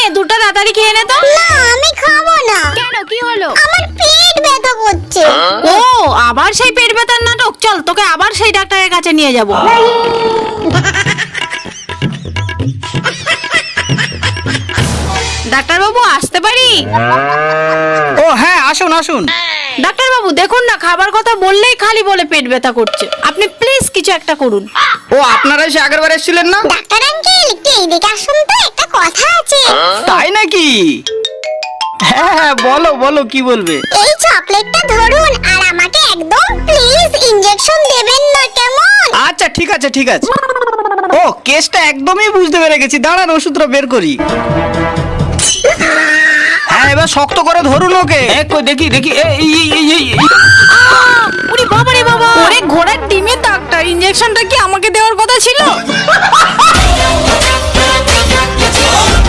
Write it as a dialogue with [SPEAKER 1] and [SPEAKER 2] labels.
[SPEAKER 1] নে দুটো তাড়াতাড়ি খেয়ে নে তো।
[SPEAKER 2] না আমি খাব না।
[SPEAKER 1] কেন কি হলো?
[SPEAKER 2] আমার পেট ব্যথা করছে।
[SPEAKER 1] ও আবার সেই পেট ব্যথার নাটক? চল তোকে আবার সেই ডাক্তারের কাছে নিয়ে যাব। ডাক্তারবাবু আসতে পারি?
[SPEAKER 3] ও হ্যাঁ আসুন আসুন।
[SPEAKER 1] ডাক্তারবাবু দেখুন না খাবার কথা বললেই খালি বলে পেট ব্যথা করছে। আপনি প্লিজ কিছু একটা করুন।
[SPEAKER 3] ও আপনারা এসে আগের বার এসেছিলেন না?
[SPEAKER 2] ডাক্তার আঙ্কেল একটু এইদিকে আসুন তো একটা কথা আছে।
[SPEAKER 3] হ্যাঁ হ্যাঁ বলো বলো কি বলবে?
[SPEAKER 2] এই চকলেটটা ধরুন আর আমাকে একদম প্লিজ ইনজেকশন দেবেন না কেমন?
[SPEAKER 3] আচ্ছা ঠিক আছে ঠিক আছে। ও কেসটা একদমই বুঝতে পেরে গেছি। দাঁড়ান ওষুধটা বের করি। হ্যাঁ এবার শক্ত করে ধরুন ওকে। এ, কই দেখি দেখি। এ, এই, এই, এই, এই, এই।
[SPEAKER 1] আহ! বাবা রে বাবা। ওরে ঘোড়ার ডিমের ডাক্তার ইঞ্জেকশনটা কি আমাকে দেওয়ার কথা ছিল?